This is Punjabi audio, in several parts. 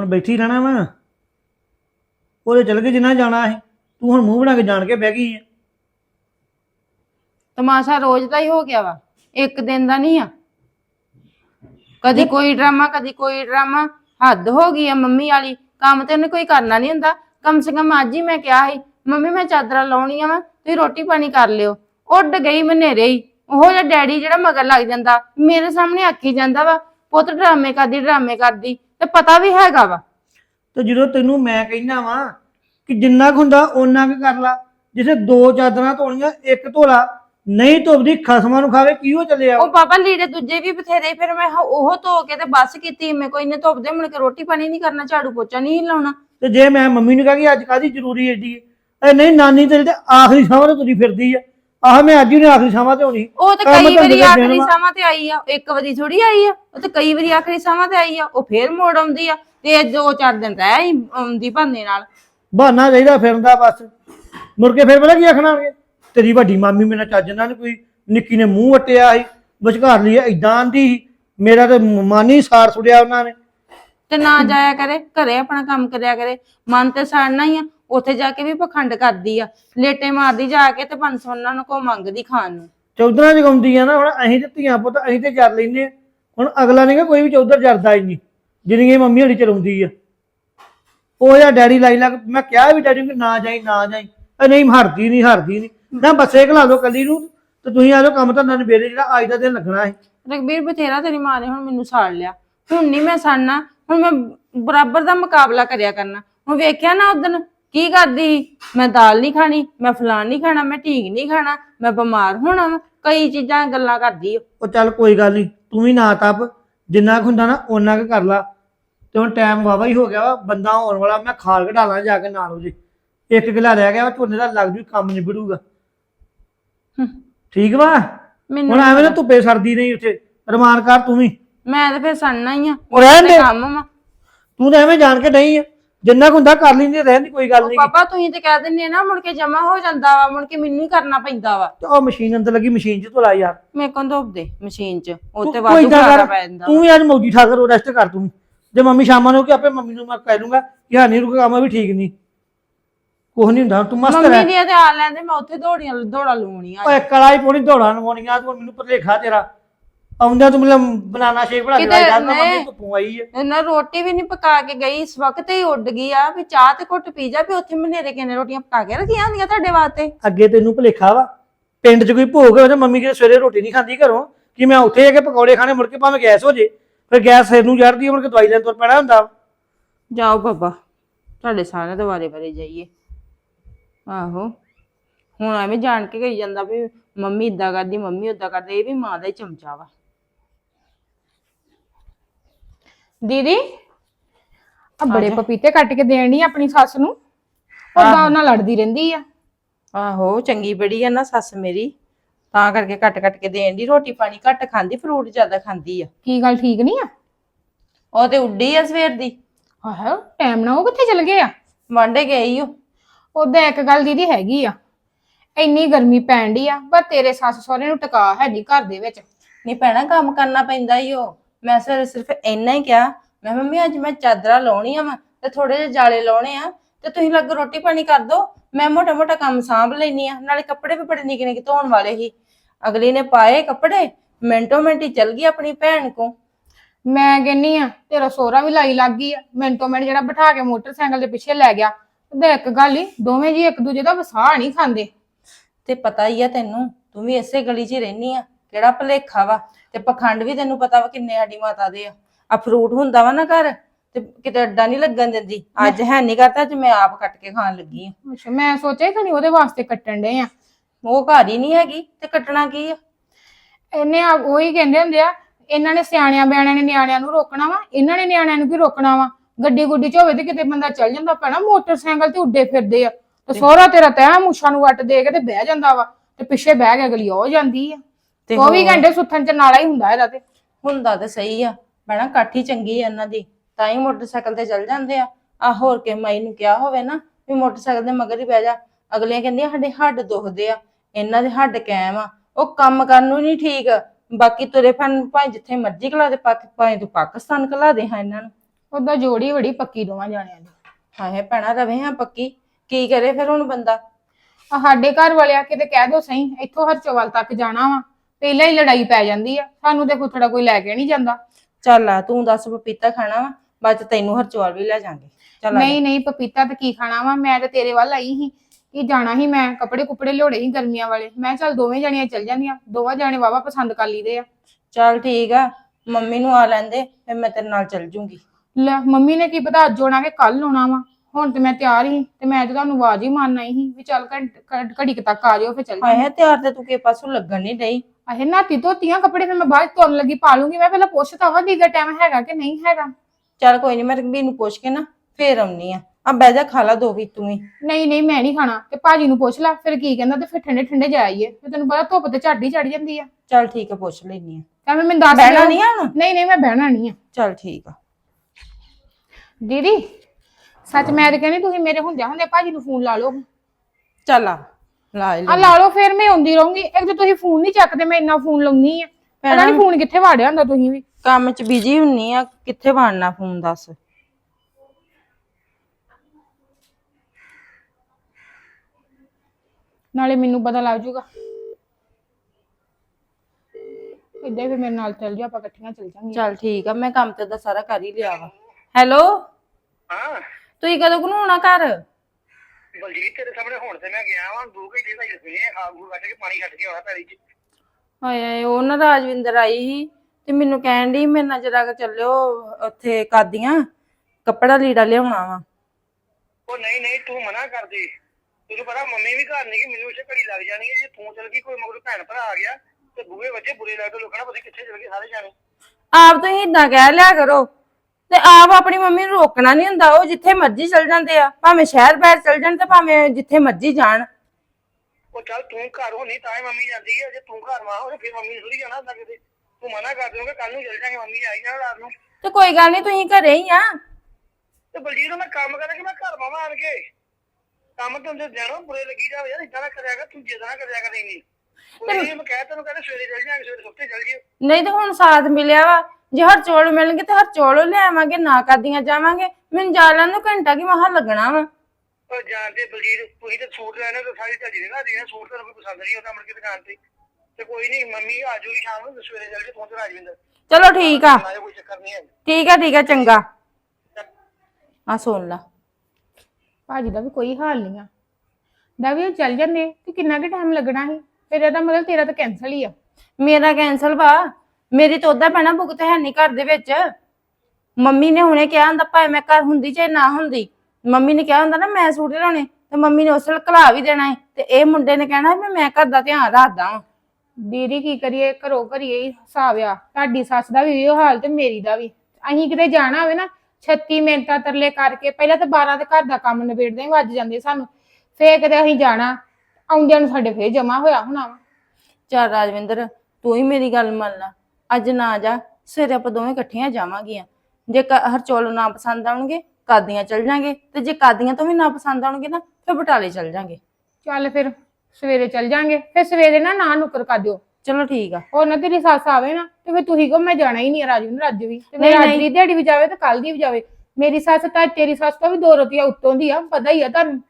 ਹੁਣ ਬੈਠੀ ਰਹਿਣਾ ਵਾ। ਉਹਦੇ ਚਲ ਕੇ ਜਿੰਨਾ ਜਾਣਾ ਹੈ ਤੂੰ ਹੁਣ ਮੂੰਹ ਬਣਾ ਕੇ ਜਾਣ ਕੇ ਬਹਿ ਗਈ ਹੈ ਤਮਾਸ਼ਾ ਰੋਜ਼ ਦਾ ਹੀ ਹੋ ਗਿਆ ਵਾ ਇੱਕ ਦਿਨ ਦਾ ਨਹੀਂ ਆ। ਕਦੀ ਕੋਈ ਡਰਾਮਾ ਕਦੀ ਕੋਈ ਡਰਾਮਾ ਹੱਦ ਹੋ ਗਈ ਆ ਮੰਮੀ ਵਾਲੀ ਕੰਮ ਤੇ ਉਹਨੇ ਕੋਈ ਕਰਨਾ ਨਹੀਂ ਹੁੰਦਾ। ਕਮ ਸੇ ਕਮ ਅੱਜ ਹੀ ਮੈਂ ਕਿਹਾ ਸੀ ਮੰਮੀ ਮੈਂ ਚਾਦਰਾਂ ਲਾਉਣੀਆਂ ਵਾ ਤੁਸੀਂ ਰੋਟੀ ਪਾਣੀ ਕਰ ਲਿਓ। ਉੱਡ ਗਈ ਮਨੇਰੇ ਹੀ ਉਹ ਜਿਹਾ ਡੈਡੀ ਜਿਹੜਾ ਮਗਰ ਲੱਗ ਜਾਂਦਾ ਮੇਰੇ ਸਾਹਮਣੇ ਆਖੀ ਜਾਂਦਾ ਵਾ ਪੁੱਤ ਡਰਾਮੇ ਕਰਦੀ ਡਰਾਮੇ ਕਰਦੀ। ਤੇ ਪਤਾ ਵੀ ਹੈਗਾ ਵਾ। ਤੇ ਜਦੋਂ ਤੈਨੂੰ ਮੈਂ ਕਹਿਣਾ ਵਾ ਕਿ ਜਿੰਨਾ ਕੁ ਹੁੰਦਾ ਓਨਾ ਕੁ ਕਰ ਲਾ ਜਿਸੇ ਦੋ ਚਾਦਰਾਂ ਧੋਣੀਆਂ ਇੱਕ ਧੋਲਾ ਨਹੀਂ ਧੋਬਦੀ ਖਸਮਾਂ ਨੂੰ ਖਾਵੇ ਕੀ ਹੋ ਚੱਲਿਆ ਉਹ ਪਾਪਾ ਲੀੜੇ ਦੂਜੇ ਵੀ ਬਥੇਰੇ ਫਿਰ ਮੈਂ ਹ- ਉਹ ਧੋ ਕੇ ਤੇ ਬੱਸ ਕੀਤੀ ਮੈਂ ਕੋਈ ਨੇ ਧੋਪਦੇ ਮੁੜ ਕੇ ਰੋਟੀ ਪਾਣੀ ਨਹੀਂ ਕਰਨਾ ਝਾੜੂ ਪੋਚਾ ਨਹੀਂ ਲਾਉਣਾ। ਤੇ ਜੇ ਮੈਂ ਮੰਮੀ ਨੂੰ ਕਹਾਂ ਕਿ ਅੱਜ ਕਾਦੀ ਜ਼ਰੂਰੀ ਏਡੀ ਹੈ ਇਹ ਨਹੀਂ ਨਾਨੀ ਤੇਰੀ ਤੇ ਆਖਰੀ ਸਾਹਾਂ ਤੇ ਤੁਰੀ ਫਿਰਦੀ ਆ। ਆਹ ਮੈਂ ਅੱਜ ਹੀ ਨੇ ਆਖਰੀ ਸਾਹਾਂ ਤੇ ਹੋਣੀ। ਉਹ ਤੇ ਕੰਮ ਕਈ ਧੰਦੇ ਵਾਰੀ ਦੇ ਆਖਰੀ ਵਾ। ਸਾਵਾਂ ਤੇ ਆਈ ਆ ਇੱਕ ਵਾਰੀ ਥੋੜੀ ਆਈ ਆ ਉਹ ਤੇ ਕਈ ਵਾਰੀ ਆਖਰੀ ਸਾਵਾਂ ਤੇ ਆਈ ਆ ਉਹ ਫੇਰ ਮੋੜ ਆਉਂਦੀ ਆ ਤੇ ਦੋ ਚਾਰ ਦਿਨ ਰਹਿ ਹੀ ਆਉਂਦੀ ਬਹਾਨੇ ਨਾਲ। ਬਹਾਨਾ ਚਾਹੀਦਾ ਫਿਰਨ ਦਾ ਬਸ। ਮੁੜ ਕੇ ਫਿਰ ਪਤਾ ਕੀ ਆਖਣਾਗੇ ਤੇਰੀ ਵੱਡੀ ਮਾਮੀ ਮੇਰੇ ਨਾਲ ਚੱਜ ਨਾਲ ਨੀ ਕੋਈ ਨਿੱਕੀ ਨੇ ਮੂੰਹ ਵਟਿਆ ਸੀ ਵਿਚਕਾਰ ਲਈ ਇਦਾਂ ਆਂਦੀ ਸੀ। ਮੇਰਾ ਤੇ ਮਨ ਹੀ ਸਾੜ ਸੁੜਿਆ ਉਹਨਾਂ ਨੇ। ਤੇ ਨਾ ਜਾਇਆ ਕਰੇ ਘਰੇ ਆਪਣਾ ਕੰਮ ਕਰਿਆ ਕਰੇ ਮਨ ਤੇ ਸਾੜਨਾ ਹੀ ਆ ਉੱਥੇ ਜਾ ਕੇ ਵੀ ਪਖੰਡ ਕਰਦੀ ਆ ਲੇਟੇ ਮਾਰਦੀ ਜਾ ਕੇ ਤੇ 500 ਉਹਨਾਂ ਨੂੰ ਕੋ ਮੰਗਦੀ ਖਾਣ ਨੂੰ। ਚੌਧਰਾਂ ਜਗਾਉਂਦੀ ਆ ਨਾ ਹੁਣ ਅਸੀਂ ਤੇ ਧੀਆਂ ਪੁੱਤ ਅਸੀਂ ਤੇ ਜਰ ਲੈਨੇ ਆ। ਹੁਣ ਅਗਲਾ ਨਹੀਂਗਾ ਕੋਈ ਵੀ ਚੌਧਰ ਜਰਦਾ ਨਹੀਂ ਜਿੰਨੀ ਮੰਮੀ ਹੜੀ ਚਲਾਉਂਦੀ ਆ। ਉਹ ਜਾਂ ਡੈਡੀ ਲਾਈ ਲੱਗ ਮੈਂ ਕਿਹਾ ਵੀ ਡੈਡੀ ਨੂੰ ਕਿ ਨਾ ਜਾਈ ਨਾ ਜਾਈ। ਇਹ ਨਹੀਂ ਹਰਦੀ ਨਹੀਂ ਹਰਦੀ ਨਹੀਂ ਨਾ ਬੱਸੇ ਘਲਾ ਲਓ ਕੱਲੀ ਨੂੰ ਤੇ ਤੁਸੀਂ ਆ ਜਾਓ ਕੰਮ ਤਾਂ ਨਵੇਰੇ ਜਿਹੜਾ ਅੱਜ ਦਾ ਦਿਨ ਲੱਗਣਾ ਹੈ ਰਘਬੀਰ ਬਥੇਰਾ ਤੇਰੀ ਮਾਂ ਨੇ ਹੁਣ ਮੈਨੂੰ ਸਾੜ ਲਿਆ। ਹੁਣ ਨਹੀਂ ਮੈਂ ਸਾੜਨਾ ਹੁਣ ਮੈਂ ਬਰਾਬਰ ਦਾ ਮੁਕਾਬਲਾ ਕਰਿਆ ਕਰਨਾ। ਹੁਣ ਵੇਖਿਆ ਨਾ ਉਦਨ ਕੀ ਕਰਦੀ? ਮੈਂ ਦਾਲ ਨਹੀਂ ਖਾਣੀ ਮੈਂ ਫਲਾਨ ਨਹੀਂ ਖਾਣਾ ਮੈਂ ਠੀਕ ਨਹੀਂ ਖਾਣਾ ਮੈਂ ਬਿਮਾਰ ਹੋਣਾ ਵਾਂ। ਕਈ ਚੀਜ਼ਾਂ ਗੱਲਾਂ ਕਰਦੀ। ਉਹ। ਚੱਲ ਕੋਈ ਗੱਲ ਨਹੀਂ ਤੂੰ ਵੀ ਨਾ ਤੱਪ ਜਿੰਨਾ ਕੁ ਹੁੰਦਾ ਨਾ ਓਨਾ ਕੁ ਕਰ ਲਾ। ਤੇ ਹੁਣ ਟਾਈਮ ਵਾਵਾ ਹੀ ਹੋ ਗਿਆ ਵਾ ਬੰਦਾ ਹੋਣ ਵਾਲਾ ਮੈਂ ਖਾਲ ਕਢਾ ਲਾਂ ਜਾ ਕੇ ਨਾਲ ਉਹਦੇ। ਇੱਕ ਕਿਲਾ ਰਹਿ ਗਿਆ ਵਾ ਝੋਨੇ ਦਾ ਲੱਗ ਜੂ ਕੰਮ ਨਿਬੜੂਗਾ। ਹਮ, ਠੀਕ ਵਾ? ਮੈਨੂੰ ਹੁਣ ਐਵੇਂ ਨਾ ਧੁੱਪੇ ਸਰਦੀ ਨਹੀਂ ਉੱਥੇ। ਰਮਾਨ ਕਰ ਤੂੰ ਵੀ। ਮੈਂ ਤਾਂ ਫਿਰ ਸੜਨਾ ਹੀ ਆ। ਉਹ ਰਹਿਣ ਤੇ ਦੇ। ਕੰਮ ਵਾ। ਤੂੰ ਤਾਂ ਐਵੇਂ ਜਾਣ ਕੇ ਨਹੀਂ ਆ। ਜਿੰਨਾ ਕੁ ਹੁੰਦਾ ਕਰ ਲੈਂਦੀ ਰਹਿਣ ਦੀ ਕੋਈ ਗੱਲ ਨਹੀਂ ਪਾਪਾ ਤੁਸੀਂ ਤੇ ਕਹਿ ਦਿੰਦੇ ਆ ਨਾ ਮੁੜ ਕੇ ਜਮਾ ਹੋ ਜਾਂਦਾ ਵਾ ਮੁੜ ਕੇ ਮੈਨੂੰ ਹੀ ਕਰਨਾ ਪੈਂਦਾ ਵਾ। ਤੇ ਉਹ ਮਸ਼ੀਨ ਅੰਦਰ ਲੱਗੀ ਮਸ਼ੀਨ 'ਚ ਧੁਲਾ ਯਾਰ। ਮੇਰੇ ਕੋਲ ਧੋਪ ਦੇ ਮਸ਼ੀਨ 'ਚ ਤੂੰ ਉੱਤੇ ਕੋਈ ਵਾਧੂ ਏਦਾਂ ਖਾਣਾ ਕਰ, ਪੈ ਜਾਂਦਾ। ਤੂੰ ਅੱਜ ਮੌਜੀ ਠਾ ਕਰ ਰੈਸਟ ਕਰ ਤੂੰ ਜੇ ਮੰਮੀ ਸ਼ਾਮਾਂ ਨੂੰ ਕਿ ਆਪੇ ਮੰਮੀ ਨੂੰ ਮੈਂ ਕਹਿ ਲੂੰਗਾ ਕਿ ਹਾਂ ਨਹੀਂ ਰੁਕ ਕੰਮ ਵੀ ਠੀਕ ਨਹੀਂ। ਕੁਛ ਨਹੀਂ ਹੁੰਦਾ ਤੂੰ ਮਸਤ ਮੰਮੀ ਰਹਿ। ਦੀਆਂ ਤੇ ਆ ਲੈਂਦੇ ਮੈਂ ਉੱਥੇ ਦੌੜੀਆਂ ਦੌੜਾ ਲੂਣੀਆਂ ਓਏ ਕਲਾਈ ਪੋਣੀ ਦੌੜਾਂ ਲਵਾਉਣੀਆਂ ਤੂੰ ਮੈਨੂੰ ਭੁਲੇਖਾ ਤੇਰਾ। ਆਉਂਦਾ ਤੂੰ ਮੈਨੂੰ ਬਨਾਨਾ ਸ਼ੇਕ ਬਣਾ ਕੇ ਕਿਤੇ ਮੰਮੀ ਨਹੀਂ। ਧੁੱਪੋਂ ਆਈ ਹੈ ਇਹਨਾਂ ਰੋਟੀ ਵੀ ਨਹੀਂ ਪਕਾ ਕੇ ਗਈ ਇਸ ਵਕਤ ਹੀ ਉੱਡ ਗਈ ਆ ਵੀ ਚਾਹ ਤੇ ਘੁੱਟ ਪੀ ਜਾ ਵੀ ਉੱਥੇ ਮਨੇਰੇ ਕਿਨੇ ਰੋਟੀਆਂ ਪਕਾ ਕੇ ਰੱਖੀਆਂ ਹੁੰਦੀਆਂ ਤੁਹਾਡੇ ਵਾਸਤੇ ਅੱਗੇ ਤੈਨੂੰ ਭੁਲੇਖਾ ਵਾ ਪਿੰਡ 'ਚ ਕੋਈ ਭੋਗ ਹੋਵੇ ਤੇ ਮੰਮੀ ਕਿ ਸਵੇਰੇ ਰੋਟੀ ਨਹੀਂ ਖਾਂਦੀ ਘਰੋਂ ਕਿ ਮੈਂ ਉੱਥੇ ਜਾ ਕੇ ਪਕੌੜੇ ਖਾਣੇ ਮੁੜ ਕੇ ਭਾਵੇਂ ਗੈਸ ਹੋ ਜੇ ਫਿਰ ਗੈਸ ਸਿਰ ਨੂੰ ਚੜਦੀ ਹੈ ਮੁੜ ਕੇ ਦਵਾਈ ਲੈਣ ਤੁਰ ਪੈਣਾ ਹੁੰਦਾ। ਜਾਓ ਬਾਬਾ ਤੁਹਾਡੇ ਸਾਰਿਆਂ ਦੇ ਬਾਰੇ ਬਾਰੇ ਜਾਈਏ ਆਹੋ ਹੁਣ ਐਵੇਂ ਜਾਣ ਕੇ ਕਹੀ ਜਾਂਦਾ ਵੀ ਮੰਮੀ ਇਦਾਂ ਕਰਦੀ ਮੰਮੀ ਉਦਾਂ ਕਰਦੀ ਇਹ ਵੀ ਮਾਂ ਦਾ ਹੀ ਚਮਚਾ ਵਾ ਦੀਦੀ ਆ ਬੜੇ ਪਪੀਤੇ ਕੱਟ ਕੇ ਦੇਣੀ ਆਪਣੀ ਸੱਸ ਨੂੰ। ਉਹਦਾ ਉਹਨਾਂ ਲੜਦੀ ਰਹਿੰਦੀ ਆ। ਆਹੋ ਚੰਗੀ ਬੜੀ ਆ ਨਾ ਸੱਸ ਮੇਰੀ। ਤਾਂ ਕਰਕੇ ਕੱਟ ਕੱਟ ਕੇ ਦੇਣ ਦੀ ਰੋਟੀ ਪਾਣੀ ਘੱਟ ਖਾਂਦੀ ਫਰੂਟ ਜ਼ਿਆਦਾ ਖਾਂਦੀ ਆ। ਕੀ ਗੱਲ ਠੀਕ ਨਹੀਂ ਆ? ਉਹ ਤੇ ਉੱਡੀ ਆ ਸਵੇਰ ਦੀ। ਆਹੋ ਟਾਈਮ ਨਾਲ ਉਹ ਕਿੱਥੇ ਚਲ ਗਏ ਆ? ਵਾਂਡੇ ਗਈ ਓ। ਉਹਦਾ ਇੱਕ ਗੱਲ ਦੀਦੀ ਹੈਗੀ ਆ। ਇੰਨੀ ਗਰਮੀ ਪੈਣ ਡਈ ਆ ਪਰ ਤੇਰੇ ਸੱਸ ਸਹੁਰੇ ਨੂੰ ਟਿਕਾ ਹੈ ਨਹੀਂ ਘਰ ਦੇ ਵਿੱਚ। ਨਹੀਂ ਭੈਣਾ ਕੰਮ ਕਰਨਾ ਪੈਂਦਾ ਈ ਓ। ਮੈਂ ਸਵੇਰੇ ਸਿਰਫ ਇੰਨਾ ਹੀ ਕਿਹਾ ਮੈਂ ਮੰਮੀ ਅੱਜ ਮੈਂ ਚਾਦਰਾਂ ਲਾਉਣੀਆਂ ਵਾ ਤੇ ਥੋੜੇ ਜਿਹੇ ਜਾਲੇ ਲਾਉਣੇ ਆ ਤੇ ਤੁਸੀਂ ਲੱਗ ਰੋਟੀ ਪਾਣੀ ਕਰ ਦੋ ਮੈਂ ਮੋਟਾ ਮੋਟਾ ਕੰਮ ਸਾਂਭ ਲੈਣੀ ਆ ਨਾਲੇ ਕੱਪੜੇ ਵੀ ਬੜੇ ਨਿੱਕੇ ਨਿੱਕੇ ਧੋਣ ਵਾਲੇ ਸੀ। ਅਗਲੀ ਨੇ ਪਾਏ ਕੱਪੜੇ ਮਿੰਟੋ ਮਿੰਟ ਹੀ ਚਲ ਗਈ ਆਪਣੀ ਭੈਣ ਕੋ ਮੈਂ ਕਹਿੰਨੀ ਆ ਤੇਰਾ ਸਹੁਰਾ ਵੀ ਲਾਈ ਲੱਗ ਗਈ ਆ ਮਿੰਟੋ ਮਿੰਟ ਜਿਹੜਾ ਬਿਠਾ ਕੇ ਮੋਟਰਸਾਈਕਲ ਦੇ ਪਿੱਛੇ ਲੈ ਗਿਆ ਉਹਦਾ ਇੱਕ ਗੱਲ ਹੀ ਦੋਵੇਂ ਜੀ ਇੱਕ ਦੂਜੇ ਦਾ ਵਸਾ ਨਹੀਂ ਖਾਂਦੇ। ਤੇ ਪਤਾ ਹੀ ਆ ਤੈਨੂੰ ਤੂੰ ਵੀ ਇਸੇ ਗਲੀ 'ਚ ਹੀ ਰਹਿਨੀ ਆ। ਕਿਹੜਾ ਭਲੇਖਾ ਵਾ? ਤੇ ਪਖੰਡ ਵੀ ਤੈਨੂੰ ਪਤਾ ਵਾ ਕਿੰਨੇ ਸਾਡੀ ਮਾਤਾ ਦੇ ਆ। ਆ ਫਰੂਟ ਹੁੰਦਾ ਵਾ ਨਾ ਘਰ ਤੇ ਕਿਤੇ ਅੱਡਾ ਨਹੀਂ ਲੱਗਣ ਦਿੰਦੀ। ਅੱਜ ਹੈ ਨਹੀਂ ਕਰਤਾ ਅੱਜ ਮੈਂ ਆਪ ਕੱਟ ਕੇ ਖਾਣ ਲੱਗੀ ਆ। ਅੱਛਾ ਮੈਂ ਸੋਚਿਆ ਕਿ ਨਹੀਂ ਉਹਦੇ ਵਾਸਤੇ ਕੱਟਣ ਡੇ ਆ। ਉਹ ਘਰ ਹੀ ਨਹੀਂ ਹੈਗੀ ਤੇ ਕੱਟਣਾ ਕੀ ਆ? ਇਹਨੇ ਆ ਉਹੀ ਕਹਿੰਦੇ ਹੁੰਦੇ ਆ ਇਹਨਾਂ ਨੇ ਸਿਆਣਿਆਂ ਬਿਆਣਿਆਂ ਨੇ ਨਿਆਣਿਆਂ ਨੂੰ ਰੋਕਣਾ ਵਾ ਇਹਨਾਂ ਨੇ ਨਿਆਣਿਆਂ ਨੂੰ ਕੀ ਰੋਕਣਾ ਵਾ? ਗੱਡੀ ਗੁੱਡੀ ਚ ਹੋਵੇ ਤੇ ਕਿਤੇ ਬੰਦਾ ਚੱਲ ਜਾਂਦਾ ਪੈਣਾ ਮੋਟਰਸਾਈਕਲ ਤੇ ਉੱਡੇ ਫਿਰਦੇ ਆ। ਤੇ ਸਹੁਰਾ ਤੇਰਾ ਤੈਂ ਮੁੱਛਾਂ ਨੂੰ ਵੱਟ ਦੇ ਕੇ ਤੇ ਬਹਿ ਜਾਂਦਾ ਵਾ ਤੇ ਪਿੱਛੇ ਬਹਿ ਕੇ ਅਗਲੀ ਹੋ ਜਾਂਦੀ ਆ। ਤੇ 24 ਘੰਟੇ ਸੁੱਥਣ ਚ ਨਾਲਾ ਹੀ ਹੁੰਦਾ ਇਹਦਾ ਤੇ। ਹੁੰਦਾ ਤੇ ਸਹੀ ਆ। ਭੈਣਾ ਕਾਠੀ ਚੰਗੀ ਆ ਇਹਨਾਂ ਦੀ। ਤਾਂ ਹੀ ਮੋਟਰਸਾਈਕਲ ਤੇ ਚੱਲ ਜਾਂਦੇ ਆ। ਆ ਹੋਰ ਕੇ ਮਾਈ ਨੂੰ ਕਿਹਾ ਹੋਵੇ ਨਾ ਵੀ ਮੋਟਰਸਾਈਕਲ ਦੇ ਮਗਰ ਹੀ ਬਹਿ ਜਾ। ਅਗਲੀਆਂ ਕਹਿੰਦੀਆਂ ਸਾਡੇ ਹੱਡ ਦੁਖਦੇ ਆ। ਇਹਨਾਂ ਦੇ ਹੱਡ ਕਾਇਮ ਆ। ਉਹ ਕੰਮ ਕਰਨ ਨੂੰ ਨਹੀਂ ਠੀਕ। ਬਾਕੀ ਤੁਰੇ ਫਨ ਭਾਵੇਂ ਜਿੱਥੇ ਮਰਜ਼ੀ ਕਲਾ ਦੇ ਪਾਕ ਭਾਵੇਂ ਤੂੰ ਪਾਕਿਸਤਾਨ ਕਲਾ ਦੇ ਹਾਂ ਇਹਨਾਂ ਨੂੰ। ਉਹਦਾ ਜੋੜੀ ਬੜੀ ਪੱਕੀ ਦੋਵਾਂ ਜਾਣਿਆਂ ਦੀ। ਹਾਏ ਭੈਣਾ ਰਵੇ ਹਾਂ ਪੱਕੀ। ਕੀ ਕਰੇ ਫਿਰ ਹੁਣ ਬੰਦਾ? ਆ ਸਾਡੇ ਘਰ ਵਾਲਿਆ ਕਿਤੇ ਕਹਿ ਦੋ ਸਹੀ ਇੱਥੋਂ ਹਰਚੋਵਲ ਤੱਕ ਜਾਣਾ ਵਾ। ਪਹਿਲਾਂ ਹੀ ਲੜਾਈ ਪੈ ਜਾਂਦੀ ਆ ਸਾਨੂੰ ਤੇ ਕੁਥੜਾ ਕੋਈ ਲੈ ਕੇ ਨਹੀਂ ਜਾਂਦਾ। ਚੱਲ ਆ ਤੂੰ ਦੱਸ ਪਪੀਤਾ ਖਾਣਾ ਵਾ ਬਾਅਦ ਚ ਤੈਨੂੰ ਹਰਚੌਲ ਵੀ ਲੈ ਜਾਾਂਗੇ। ਚੱਲ ਆ ਜਾ। ਨਹੀਂ ਨਹੀਂ ਪਪੀਤਾ ਤੇ ਕੀ ਖਾਣਾ ਵਾ ਮੈਂ ਤੇ ਤੇਰੇ ਵੱਲ ਆਈ ਸੀ ਕਿ ਜਾਣਾ ਸੀ ਮੈਂ ਕੱਪੜੇ ਕੁਪੜੇ ਲਿਓੜੇ ਸੀ ਗਰਮੀਆਂ ਵਾਲੇ। ਮੈਂ ਚੱਲ ਦੋਵੇਂ ਜਣੀਆਂ ਚੱਲ ਜਾਂਦੀਆਂ ਦੋਵਾਂ ਜਾਣੇ ਵਾਵਾ ਪਸੰਦ ਕਰ ਲਈਦੇ ਆ। ਚੱਲ ਠੀਕ ਆ ਮੰਮੀ ਨੂੰ ਆ ਲੈਂਦੇ ਫਿਰ ਮੈਂ ਤੇਰੇ ਨਾਲ ਚੱਲ ਜੂੰਗੀ। ਲੈ ਮੰਮੀ ਨੇ ਕੀ ਪਤਾ ਅੱਜ ਆਉਣਾ ਕਿ ਕੱਲ ਆਉਣਾ ਵਾ ਹੁਣ ਤੇ ਮੈਂ ਤਿਆਰ ਹੀ ਤੇ ਮੈਂ ਤੇ ਤੁਹਾਨੂੰ ਆਵਾਜ਼ ਹੀ ਮਾਰਨ ਆਈ ਸੀ ਵੀ ਚੱਲ ਘੰਟ- ਘ- ਘੜੀ ਕੁ ਤੱਕ ਆ ਜਾਓ ਫਿਰ ਚੱਲ ਹਾਏ ਤਿਆਰ ਤੇ ਤੂੰ ਕਿਸੇ ਪਾਸੋਂ ਲੱਗਣ ਨਹੀਂ ਡਈ। ਅਹੇ ਨਾਤੀ ਧੋਤੀਆਂ ਕੱਪੜੇ ਫਿਰ ਮੈਂ ਬਾਅਦ ਚ ਧੋਣ ਲੱਗੀ ਪਾ ਲੂੰਗੀ। ਮੈਂ ਪਹਿਲਾਂ ਪੁੱਛਤਾ ਵਾ ਦੀਦਾ ਟਾਈਮ ਹੈਗਾ ਕਿ ਨਹੀਂ ਹੈਗਾ। ਚੱਲ ਕੋਈ ਨਹੀਂ ਮੈਂ ਰਘਬੀਰ ਨੂੰ ਪੁੱਛ ਕੇ ਨਾ ਫੇਰ ਆਉਣੀ ਆ। ਆ ਬਹਿ ਜਾ ਖਾ ਲਾ ਦੋ ਵੀ ਤੂੰ ਹੀ ਨਹੀਂ ਨਹੀਂ ਮੈਂ ਨਹੀਂ ਖਾਣਾ। ਤੇ ਭਾਜੀ ਨੂੰ ਪੁੱਛ ਲੈ ਫਿਰ ਕੀ ਕਹਿੰਦਾ ਤੇ ਫਿਰ ਠੰਡੇ ਠੰਡੇ ਜਾਈਏ ਫਿਰ ਤੈਨੂੰ ਪਤਾ ਧੁੱਪ ਤੇ ਝੱਟ ਹੀ ਚੜ ਜਾਂਦੀ ਆ। ਚੱਲ ਠੀਕ ਆ ਪੁੱਛ ਲੈਨੀ ਆ। ਐਵੇਂ ਮੈਨੂੰ ਦੱਸ ਬਹਿਣਾ। ਨਹੀਂ ਆ ਹੁਣ? ਨਹੀਂ ਨਹੀਂ ਮੈਂ ਬਹਿਣਾ ਨਹੀਂ ਆ। ਚੱਲ ਠੀਕ ਆ। ਦੀਦੀ ਸੱਚ ਮੈਂ ਤੇ ਕਹਿੰਦੀ ਤੁਸੀਂ ਮੇਰੇ ਹੁੰਦਿਆਂ ਹੁੰਦੇ ਭਾਜੀ ਨੂੰ ਫੋਨ ਲਾ ਲਓ। ਚੱਲ ਆ। ਲਾ ਹੀ ਆ ਲੈ ਲਾ ਲਓ ਫਿਰ ਮੈਂ ਆਉਂਦੀ ਰਹੂੰਗੀ। ਇੱਕ ਤਾਂ ਤੁਸੀਂ ਫੋਨ ਨਹੀਂ ਚੱਕਦੇ ਮੈਂ ਇੰਨਾ ਫੋਨ ਲਾਉਣੀ ਆ। ਪਤਾ ਨਹੀਂ ਫੋਨ ਕਿੱਥੇ ਵਾੜਿਆ ਹੁੰਦਾ ਤੁਸੀਂ ਵੀ। ਕੰਮ 'ਚ ਬਿਜ਼ੀ ਹੁੰਨੀ ਆ ਕਿੱਥੇ ਵੜਨਾ ਫੋਨ ਦੱਸ। ਨਾਲੇ ਮੈਨੂੰ ਪਤਾ ਲੱਗ ਜਾਊਗਾ ਇਦਾਂ ਹੀ ਫਿਰ ਮੇਰੇ ਨਾਲ ਚੱਲ ਜਾ ਆਪਾਂ ਇਕੱਠੀਆਂ ਚੱਲ ਜਾਂਗੀਆਂ ਚੱਲ ਠੀਕ ਆ ਮੈਂ ਕੰਮ ਤੇ ਦਾ ਸਾਰਾ ਕਰ ਹੀ ਲਿਆ ਵਾ। ਹੈਲੋ ਹਾਂ। ਤੁਸੀਂ ਕਦੋਂ ਘਨੂਣਾ ਘਰ? ਬਲਜੀਤ ਤੇਰੇ ਸਾਹਮਣੇ ਹੁਣ ਤੇ ਮੈਂ ਗਿਆ ਵਾਂ ਦੋ ਘੰਟੇ ਦਾ ਲੱਗੇ ਆ ਆਗੂ ਕੱਢ ਕੇ ਪਾਣੀ ਛੱਡ ਕੇ ਆਉਣਾ ਪੈਰੀ 'ਚ। ਹਾਏ ਹਾਏ ਉਹ ਨਾ ਰਾਜਵਿੰਦਰ ਆਈ ਸੀ ਤੇ ਮੈਨੂੰ ਕਹਿਣ ਦੀ ਮੇਰੇ ਨਾਲ ਜਰਾ ਚੱਲਿਓ ਉੱਥੇ ਕਾਦੀਆਂ ਕੱਪੜਾ ਲੀੜਾ ਲਿਆਉਣਾ ਵਾ। ਉਹ ਨਹੀਂ ਨਹੀਂ ਤੂੰ ਮਨਾ ਕਰ ਦੇ ਤੈਨੂੰ ਪਤਾ ਮੰਮੀ ਵੀ ਘਰ ਨਹੀਂ ਕਿ ਮੈਨੂੰ ਇੱਥੇ ਘੜੀ ਲੱਗ ਜਾਣੀ ਹੈ ਜੇ ਤੂੰ ਚਲ ਗਈ ਕੋਈ ਮਗਰ ਭੈਣ ਭਰਾ ਆ ਗਿਆ ਤੇ ਬੂਹੇ ਵੱਜੇ ਬੁਰੇ ਲੱਗਦੇ ਲੋਕਾਂ ਨੇ ਪਤਾ ਕਿੱਥੇ ਚਲ ਗਏ ਸਾਰੇ ਜਾਣੇ। ਆਪ ਤੁਸੀਂ ਇਦਾਂ ਕਹਿ ਲਿਆ ਕਰੋ ਤੇ ਆਪ ਆਪਣੀ ਮੰਮੀ ਨੂੰ ਰੋਕਣਾ ਨਹੀਂ ਹੁੰਦਾ ਉਹ ਜਿੱਥੇ ਮਰਜ਼ੀ ਚਲ ਜਾਂਦੇ ਆ ਭਾਵੇਂ ਸ਼ਹਿਰ ਬਾਹਰ ਚਲ ਜਾਣ ਤੇ ਭਾਵੇਂ ਜਿੱਥੇ ਮਰਜ਼ੀ ਜਾਣ। ਉਹ ਚੱਲ ਤੂੰ ਘਰ ਹੋਣੀ ਤਾਂ ਹੀ ਮੰਮੀ ਜਾਂਦੀ ਹੈ ਜੇ ਤੂੰ ਘਰ ਨਾ ਹੋਵੇ ਫਿਰ ਮੰਮੀ ਥੋੜੀ ਜਾਣਾ ਹੁੰਦਾ ਕਿਤੇ। ਤੂੰ ਮਨਾ ਕਰ ਦਿਓਗੇ ਕੱਲ ਨੂੰ ਚਲ ਜਾਾਂਗੇ ਮੰਮੀ ਆਈ ਜਾਣਾ ਰਾਤ ਨੂੰ। ਤੇ ਕੋਈ ਗੱਲ ਨਹੀਂ ਤੁਸੀਂ ਘਰੇ ਹੀ ਆ। ਤੇ ਬਲਜੀਤ ਨੂੰ ਮੈਂ ਕੰਮ ਕਰਾਂਗੇ ਮੈਂ ਘਰ ਮਾਵਾਂ ਆਣ ਕੇ। ਕੰਮ ਤੇ ਦੇਣੋ ਬੁਰੇ ਲੱਗੀ ਜਾਵੇ ਯਾਰ ਇਦਾਂ ਨਾ ਕਰਿਆ ਕਰ ਤੂੰ ਜਿੱਦਾਂ ਨਾ ਕਰਿਆ ਕਰ ਨਹੀਂ ਨਹੀਂ ਮੈਂ ਕਹਿ ਤੈਨੂੰ ਕਹਿੰਦਾ ਸਵੇਰੇ ਚੱਲ ਜਾਾਂਗੇ ਸਵੇਰੇ ਸੁੱਤੇ ਚੱਲ ਜਿਓ ਨਹੀਂ ਤੇ ਹੁਣ ਸਾਥ ਮਿਲਿਆ ਵਾ। ਜੇ ਹਰ ਚੋਲ ਮਿਲਣਗੇ ਤੇ ਹਰ ਚੋਲ ਲੈ ਆਵਾਂਗੇ ਨਾ ਕਰਦੀਆਂ ਜਾਵਾਂਗੇ। ਮੈਨੂੰ ਜਾ ਲੈਣ ਨੂੰ ਘੰਟਾ ਕੀ ਮਹਾ ਲੱਗਣਾ ਵਾ। ਉਹ ਜਾਣਦੇ ਬਲਜੀਤ ਤੁਸੀਂ ਤੇ ਸੂਟ ਲੈਣੇ ਤਾਂ ਸਾਰੀ ਢੱਜੀ ਨਹੀਂ ਨਾ ਦੇਣਾ ਸੂਟ ਤਾਂ ਕੋਈ ਪਸੰਦ ਨਹੀਂ ਆਉਂਦਾ ਮੁੜ ਕੇ ਦੁਕਾਨ ਤੇ। ਤੇ ਕੋਈ ਨਹੀਂ ਮੰਮੀ ਆ ਜਾਊਗੀ ਸ਼ਾਮ ਨੂੰ ਤੇ ਸਵੇਰੇ ਚੱਲ ਕੇ ਤੂੰ ਤੇ ਰਾਜਵਿੰਦਰ। ਚਲੋ ਠੀਕ ਆ। ਨਾ ਕੋਈ ਚੱਕਰ ਨਹੀਂ ਹੈ। ਠੀਕ ਆ ਠੀਕ ਆ ਚੰਗਾ। ਆ ਸੁਣ ਲਾ। ਭਾਜੀ ਦਾ ਵੀ ਕੋਈ ਹਾਲ ਨਹੀਂ ਆ। ਦਾ ਵੀ ਉਹ ਚੱਲ ਜਾਂਦੇ ਤੇ ਕਿੰਨਾ ਕੁ ਟਾਈਮ ਲੱਗਣਾ ਸੀ? ਫਿਰ ਇਹਦਾ ਮਤਲਬ ਤੇਰਾ ਤਾਂ ਕੈਨਸਲ ਹੀ ਆ। ਮੇਰਾ ਕੈਨਸਲ ਵਾ। ਮੇਰੀ ਤਾਂ ਉਦਾਂ ਪੈਣਾ ਭੁਗਤ ਹੈ ਨਹੀਂ ਘਰ ਦੇ ਵਿੱਚ। ਮੰਮੀ ਨੇ ਹੁਣੇ ਕਿਹਾ ਹੁੰਦਾ ਭਾਵੇਂ ਮੈਂ ਘਰ ਹੁੰਦੀ ਚਾਹੇ ਨਾ ਹੁੰਦੀ। ਮੰਮੀ ਨੇ ਕਿਹਾ ਹੁੰਦਾ ਨਾ ਮੈਂ ਸੂਟ ਲਾਉਣੇ ਤੇ ਮੰਮੀ ਨੇ ਉਸ ਵੇਲੇ ਘਲਾ ਵੀ ਦੇਣਾ ਹੈ ਤੇ ਇਹ ਮੁੰਡੇ ਨੇ ਕਹਿਣਾ ਵੀ ਮੈਂ ਘਰ ਦਾ ਧਿਆਨ ਰੱਖਦਾ ਵਾਂ। ਦੀਦੀ ਕੀ ਕਰੀਏ? ਘਰੋਂ ਘਰੀਏ ਹੀ ਹਿਸਾਬ ਆ। ਤੁਹਾਡੀ ਸੱਸ ਦਾ ਵੀ ਇਹੋ ਹਾਲ ਤੇ ਮੇਰੀ ਦਾ ਵੀ। ਅਸੀਂ ਕਿਤੇ ਜਾਣਾ ਹੋਵੇ ਨਾ 36 ਮਿੰਟਾਂ ਤਰਲੇ ਕਰਕੇ ਪਹਿਲਾਂ ਤਾਂ 12 ਦੇ ਘਰ ਦਾ ਕੰਮ ਨਿਬੇੜਦੇ ਹੀ ਵੱਜ ਜਾਂਦੇ ਸਾਨੂੰ। ਫੇਰ ਕਿਤੇ ਅਸੀਂ ਜਾਣਾ। ਆਉਂਦਿਆਂ ਨੂੰ ਸਾਡੇ ਫੇਰ ਜਮਾ ਹੋਇਆ ਹੋਣਾ ਵਾ। ਚੱਲ ਰਾਜਵਿੰਦਰ ਤੂੰ ਹੀ ਮੇਰੀ ਗੱਲ ਮੰਨ ਲਾ। ਅੱਜ ਨਾ ਜਾ ਸਵੇਰੇ ਆਪਾਂ ਦੋਵੇਂ ਇਕੱਠੀਆਂ ਜਾਵਾਂਗੀਆਂ। ਜੇ ਕ- ਹਰਚੋਲ ਨਾ ਪਸੰਦ ਆਉਣਗੇ ਕਾਦੀਆਂ ਚੱਲ ਜਾਾਂਗੇ। ਤੇ ਜੇ ਕਾਦੀਆਂ ਤੋਂ ਵੀ ਨਾ ਪਸੰਦ ਆਉਣਗੇ ਨਾ ਫਿਰ ਬਟਾਲੇ ਚੱਲ ਜਾਾਂਗੇ। ਚੱਲ ਫਿਰ ਸਵੇਰੇ ਚੱਲ ਜਾਾਂਗੇ। ਫਿਰ ਸਵੇਰੇ ਨਾ ਨਾ ਨੁਕਰ ਕਰ ਦਿਓ। ਚਲੋ ਠੀਕ ਆ। ਹੋਰ ਨਾ ਤੇਰੀ ਸੱਸ ਆਵੇ ਨਾ ਤੇ ਫਿਰ ਤੁਸੀਂ ਕਹੋ ਮੈਂ ਜਾਣਾ ਹੀ ਨਹੀਂ ਰਾਜਵਿੰਦਰ ਅੱਜ ਵੀ। ਤੇ ਨਹੀਂ, ਮੈਂ ਅੱਜ ਨਹੀਂ। ਦੀ ਦਿਹਾੜੀ ਵੀ ਜਾਵੇ ਤੇ ਕੱਲ ਦੀ ਵੀ ਜਾਵੇ। ਮੇਰੀ ਸੱਸ ਤਾਂ ਤੇਰੀ ਸੱਸ ਤਾਂ ਵੀ ਦੋ ਰੋਟੀਆਂ ਉੱਤੋਂ ਦੀ ਆ ਪਤਾ ਹੀ ਆ ਤੁਹਾਨੂੰ।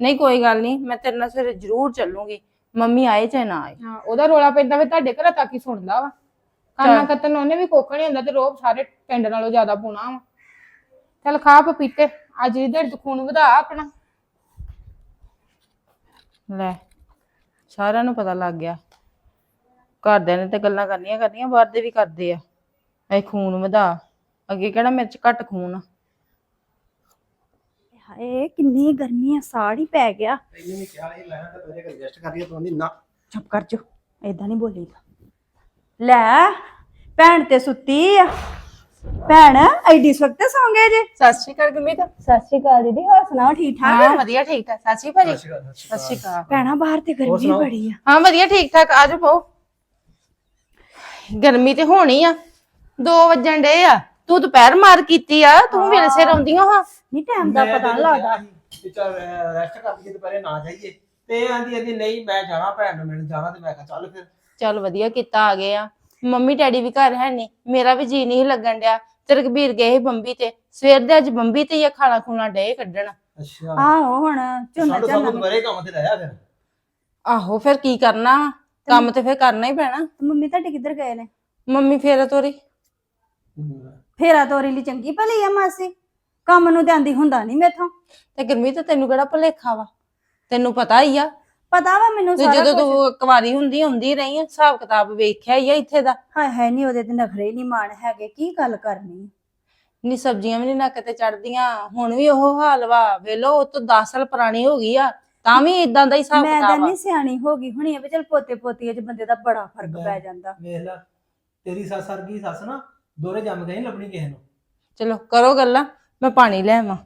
ਨਹੀਂ ਕੋਈ ਗੱਲ ਨਹੀਂ ਮੈਂ ਤੇਰੇ ਨਾਲ ਸਵੇਰੇ ਜ਼ਰੂਰ ਚੱਲੂਗੀ। ਮੰਮੀ ਆਏ ਚਾਹੇ ਨਾ ਆਏ। ਹਾਂ ਉਹਦਾ ਰੋਲਾ ਪੈਂਦਾ ਫਿਰ ਤੁਹਾਡੇ ਘਰ ਤੱਕ ਹੀ ਸੁਣਦਾ ਵਾ। ਕੰਮਾਂ ਕਤਨ ਉਹਨੇ ਵੀ ਨਹੀਂ ਹੁੰਦਾ ਤੇ ਰੋਬ ਸਾਰੇ ਪਿੰਡ ਨਾਲੋਂ ਜ਼ਿਆਦਾ ਪੂਣਾ ਵਾ। ਚੱਲ ਖਾ ਪਪੀਤੇ ਅੱਜ ਦੀ ਦਿਹਾੜੀ ਤੂੰ ਖੂਨ ਵਧਾ ਆਪਣਾ। ਲੈ ਸਾਰਿਆਂ ਨੂੰ ਪਤਾ ਲੱਗ ਗਿਆ। ਘਰਦਿਆਂ ਨੇ ਤੇ ਗੱਲਾਂ ਕਰਨੀਆਂ ਕਰਨੀਆਂ ਬਾਹਰ ਦੇ ਵੀ ਕਰਦੇ ਆ। ਐ ਖੂਨ ਵਧਾ। ਅੱਗੇ ਕਿਹੜਾ ਮੇਰੇ ਚ ਘੱਟ ਖੂਨ ਆ। ਹਾਏ ਕਿੰਨੀ ਗਰਮੀ ਆ ਸਾੜ ਹੀ ਪੈ ਗਿਆ। ਇਹਨੇ ਵੀ ਕਿਹਾ ਇਹ ਲੈਣਾ ਤਾਂ ਪਹਿਲੇ ਐਡਜਸਟ ਕਰੀਏ ਤੂੰ ਆਂਦੀ ਨਾ ਚੁੱਪ ਕਰ ਜੋ ਏਦਾਂ ਨਹੀਂ ਬੋਲੀਦਾ ਲੈ ਭੈਣ ਤੇ ਸੁੱਤੀ ਆ। ਭੈਣ ਐਡੀ ਸਵਖਤ ਸੌਂ ਗਏ ਜੇ। ਸਤਿ ਸ਼੍ਰੀ ਅਕਾਲ ਗੁਰਮੀਤ। ਸਤਿ ਸ਼੍ਰੀ ਅਕਾਲ ਦੀਦੀ ਹੋਰ ਸੁਣਾਓ ਠੀਕ ਠਾਕ ਵਧੀਆ ਠੀਕ ਠਾਕ। ਸਤਿ ਸ਼੍ਰੀ ਅਕਾਲ ਸਤਿ ਸ਼੍ਰੀ ਅਕਾਲ ਭੈਣਾ ਬਾਹਰ ਤੇ ਗਰਮੀ? ਬੜੀ ਆ। ਹਾਂ ਵਧੀਆ ਠੀਕ ਠਾਕ। ਆ ਜਾਓ ਪਾਓ ਗਰਮੀ ਤੇ ਹੋਣੀ ਆ। 2 ਵਜਣ ਡੇ ਆ। ਤੂੰ ਦੁਪਹਿਰ ਮਾਰ ਕੀਤੀ ਆ ਤੂੰ ਵੇਲੇ ਸਿਰ ਆਉਂਦੀਆਂ ਹਾਂ ਨਹੀਂ ਟਾਈਮ ਦਾ ਪਤਾ ਨੀ ਲੱਗਦਾ। ਚਲ ਰੈਸਟ ਕਰ ਲਈਏ ਦੁਪਹਿਰੇ ਨਾ ਜਾਈਏ। ਤੇ ਆਂਦੀ ਆਂਦੀ ਨਹੀਂ ਮੈਂ ਜਾਣਾ ਭੈਣ ਨੂੰ ਮਿਲਣ ਜਾਣਾ ਤੇ ਮੈਂ ਕਿਹਾ ਚੱਲ ਫਿਰ। ਚੱਲ ਵਧੀਆ ਕੀਤਾ ਆ ਗਏ ਆ। ਮੰਮੀ ਡੈਡੀ ਵੀ ਘਰ ਹੈ ਨਹੀਂ ਮੇਰਾ ਵੀ ਜੀ ਨਹੀਂ ਲੱਗਣ ਡਿਆ। ਤੇ ਰਘਬੀਰ ਗਏ ਸੀ ਬੰਬੀ ਤੇ। ਸਵੇਰ ਦੇ ਅੱਜ ਬੰਬੀ ਤੇ ਹੀ ਆ ਖਾਣਾ ਖੂਣਾ ਡੇ ਕੱਢਣ। ਅੱਛਾ। ਆਹੋ ਹੁਣ ਝੋਨਾ ਸਾਡੇ ਝਾਨਾ ਸਭ ਦੁਪਹਿਰੇ ਕੰਮ ਤੇ ਲਾਇਆ ਫਿਰ। ਆਹੋ ਫਿਰ ਕੀ ਕਰਨਾ? ਕੰਮ ਤੇ ਫਿਰ ਕਰਨਾ ਹੀ ਪੈਣਾ। ਮੰਮੀ ਤੁਹਾਡੇ ਕਿੱਧਰ ਗਏ ਨੇ? ਮੰਮੀ ਫੇਰ ਤੋਰੀ। ਫੇਰਾ ਤੋਰੀ ਲਈ ਚੰਗੀ ਭਲੀ ਆ ਮਾਸੀ। ਕੰਮ ਨੂੰ ਆਂਦੀ ਹੁੰਦਾ ਨਹੀਂ ਮੇਥੋਂ। ਤੇ ਗੁਰਮੀਤ ਤੈਨੂੰ ਕਿਹੜਾ ਭੁਲੇਖਾ ਵਾ? ਤੈਨੂੰ ਪਤਾ ਹੀ ਆ। ਪਤਾ ਵਾ ਮੈਨੂੰ ਤੇ ਸਾਰਾ ਜਦੋਂ ਤੂੰ ਕੁਵਾਰੀ ਹੁੰਦੀ ਆਉਂਦੀ ਰਹੀ ਆ ਹਿਸਾਬ ਕਿਤਾਬ ਵੇਖਿਆ ਹੀ ਆ ਇੱਥੇ ਦਾ। ਹਾਏ ਹਾਏ ਨਹੀਂ ਉਹਦੇ ਤੇ ਨਖਰੇ ਨਹੀਂ ਮਾਣ ਹੈਗੇ ਕੀ ਗੱਲ ਕਰਨੀ ਨੀ ਸਬਜ਼ੀਆਂ ਵੀ ਨੀ ਨੱਕ ਤੇ ਚੜਦੀਆਂ ਹੁਣ ਵੀ ਉਹ ਹਾਲ ਵਾ। ਵੇਲੋ ਉਹ ਤੋਂ 10 ਸਾਲ ਪੁਰਾਣੀ ਹੋ ਗਈ ਆ ਤਾਂ ਵੀ ਇਦਾਂ ਦਾ ਹੀ ਹਿਸਾਬ ਮੈਂ ਤਾਂ ਕਿਤਾਬ ਆ। ਨਹੀਂ ਸਿਆਣੀ ਹੋ ਗਈ ਹੁਣੀ ਆ ਵੀ ਚਲ ਪੋਤੇ ਪੋਤੀਆਂ 'ਚ ਬੰਦੇ ਦਾ ਬੜਾ ਫ਼ਰਕ ਪੈ ਜਾਂਦਾ। ਵੇਖ ਲੈ ਤੇਰੀ ਸੱਸ ਵਰਗੀ ਸੱਸ ਨਾ ਦੋਰੇ ਜੰਮ ਗਈ ਲੱਭਣੀ ਕਿਸੇ ਨੂੰ। ਚਲੋ ਕਰੋ ਗੱਲਾਂ ਮੈਂ ਪਾਣੀ ਲੈ ਆਵਾਂ।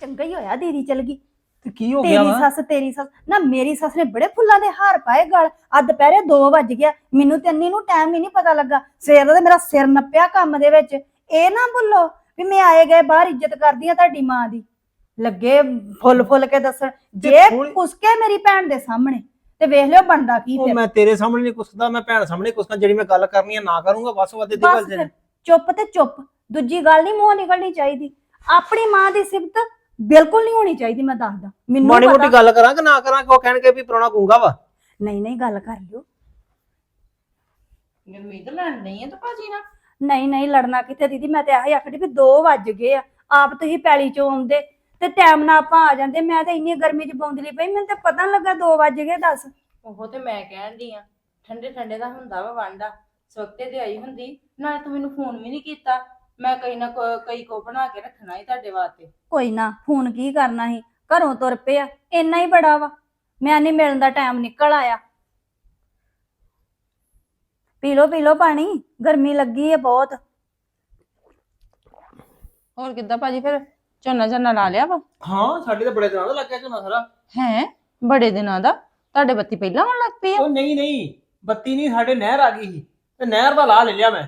ਚੰਗਾ ਹੀ ਹੋਇਆ ਦੀਦੀ ਚਲ ਗਈ। ਤੇ ਕੀ ਹੋ ਗਿਆ ਤੇਰੀ ਵਾ? ਸੱਸ ਤੇਰੀ ਸੱਸ। ਨਾ ਮੇਰੀ ਸੱਸ ਨੇ ਬੜੇ ਫੁੱਲਾਂ ਦੇ ਹਾਰ ਪਾਏ ਗਲ। ਆ ਦੁਪਹਿਰੇ 2 ਵੱਜ ਗਿਆ। ਮੈਨੂੰ ਤੇ ਅੰਨੀ ਨੂੰ ਟਾਈਮ ਹੀ ਨਹੀਂ ਪਤਾ ਲੱਗਾ। ਸਵੇਰ ਦਾ ਤੇ ਮੇਰਾ ਸਿਰ ਨੱਪਿਆ ਕੰਮ ਦੇ ਵਿੱਚ। ਇਹ ਨਾ ਭੁੱਲੋ ਵੀ ਮੈਂ ਆਏ ਗਏ ਬਾਹਰ ਇੱਜ਼ਤ ਕਰਦੀ ਆ ਤੁਹਾਡੀ ਮਾਂ ਦੀ। ਲੱਗੇ ਫੁੱਲ ਫੁੱਲ ਕੇ ਦੱਸਣ। ਜੇ ਥੋੜ੍ਹੀ- ਮੇਰੀ ਭੈਣ ਦੇ ਸਾਹਮਣੇ। ਤੇ ਵੇਖ ਲਿਓ ਬਣਦਾ ਕੀ ਉਹ ਫਿਰ। ਮੈਂ ਤੇਰੇ ਸਾਹਮਣੇ ਨਹੀਂ ਕੁਸਕਦਾ ਮੈਂ ਭੈਣ ਸਾਹਮਣੇ ਕੁਸਕਾਂ ਜਿਹੜੀ ਮੈਂ ਗੱਲ ਕਰਨੀ ਆ ਨਾ ਕਰੂੰਗਾ ਬਸ ਉਹਦੇ ਦੀ ਬਸ ਗੱਲ ਫਿਰ ਚੁੱਪ ਤੇ ਚੁੱਪ। ਦੂਜੀ ਗੱਲ ਨਹੀਂ ਮੂੰਹ ਨਿਕਲਣੀ ਚਾਹੀਦੀ। ਆਪਣੀ ਮਾਂ ਦੀ ਸਿਫਤ ਬਿਲਕੁਲ ਨਹੀਂ ਹੋਣੀ ਚਾਹੀਦੀ ਮੈਂ ਦੱਸਦਾ। ਮੈਨੂੰ ਮਾੜੀ ਪਤਾ- ਮੋਟੀ ਗੱਲ ਕਰਾਂ ਕਿ ਨਾ ਕਰਾਂ ਕਿ ਉਹ ਕਹਿਣਗੇ ਵੀ ਪੁਰਾਣਾ ਗੁੰਗਾ ਵਾ? ਨਹੀਂ ਨਹੀਂ ਗੱਲ ਕਰ ਲਿਓ। ਗੁਰਮੀਤ ਲੈਣ ਨਹੀਂ ਆ ਤਾਂ ਭਾਜੀ ਨਾ ਨਹੀਂ ਨਹੀਂ ਲੜਨਾ ਕਿੱਥੇ ਦੀਦੀ? ਮੈਂ ਤੇ ਆਹੀ ਆਖੜੀ ਵੀ 2 ਵੱਜ ਗਏ ਆ। ਆਪ ਤੁਸੀਂ ਪੈਲੀ ਚੋਂ ਆਉਂਦੇ। ਤੇ ਟਾਈਮ ਨਾਲ ਆਪਾਂ ਆ ਜਾਂਦੇ ਮੈਂ ਤਾਂ ਇੰਨੀ ਗਰਮੀ ਚ ਬੌਂਦਲੀ ਪਈ ਮੈਨੂੰ ਤਾਂ ਪਤਾ ਨੀ ਲੱਗਾ 2 ਵੱਜ ਗਏ ਦੱਸ। ਉਹ ਤੇ ਮੈਂ ਕਹਿਣ ਦੀ ਆ ਠੰਡੇ ਠੰਡੇ ਦਾ ਹੁੰਦਾ ਵਾ ਵਾਂਡਾ ਸਵਕਤੇ ਤੇ ਆਈ ਹੁੰਦੀ ਨਾਲੇ ਤੂੰ ਮੈਨੂੰ ਫੋਨ ਵੀ ਨਹੀਂ ਕੀਤਾ ਮੈਂ ਕਈ ਨਾ ਕੋ- ਕਈ ਕੋ ਬਣਾ ਕੇ ਰੱਖਣਾ ਹੀ ਤੁਹਾਡੇ ਵਾਸਤੇ। ਕੋਈ ਨਾ ਫੋਨ ਕੀ ਕਰਨਾ ਸੀ ਘਰੋਂ ਤੁਰ ਪਿਆ ਇੰਨਾ ਹੀ ਬੜਾ ਵਾ ਮੈਂ ਨਹੀਂ ਮਿਲਣ ਦਾ ਟਾਈਮ ਨਿਕਲ ਆਇਆ। ਪੀ ਲੋ ਪੀ ਲੋ ਪਾਣੀ ਗਰਮੀ ਲੱਗੀ ਹੈ ਬਹੁਤ। ਹੋਰ ਕਿੱਦਾਂ ਭਾਜੀ ਫਿਰ? ਝੋਨਾ ਝੋਨਾ ਲਾ ਲਿਆ ਵਾ? ਹਾਂ ਸਾਡੇ ਤਾਂ ਬੜੇ ਦਿਨਾਂ ਦਾ ਲੱਗਿਆ ਝੋਨਾ ਸਾਰਾ। ਹੈ ਬੜੇ ਦਿਨਾਂ ਦਾ? ਤੁਹਾਡੇ ਬੱਤੀ ਪਹਿਲਾਂ ਆਉਣ ਲੱਗ ਪਈ ਆ? ਉਹ ਨਹੀਂ ਨਹੀਂ ਬੱਤੀ ਨਹੀਂ ਸਾਡੇ ਨਹਿਰ ਆ ਗਈ ਸੀ। ਤੇ ਨਹਿਰ ਦਾ ਲਾ ਲੈ ਲਿਆ ਮੈਂ।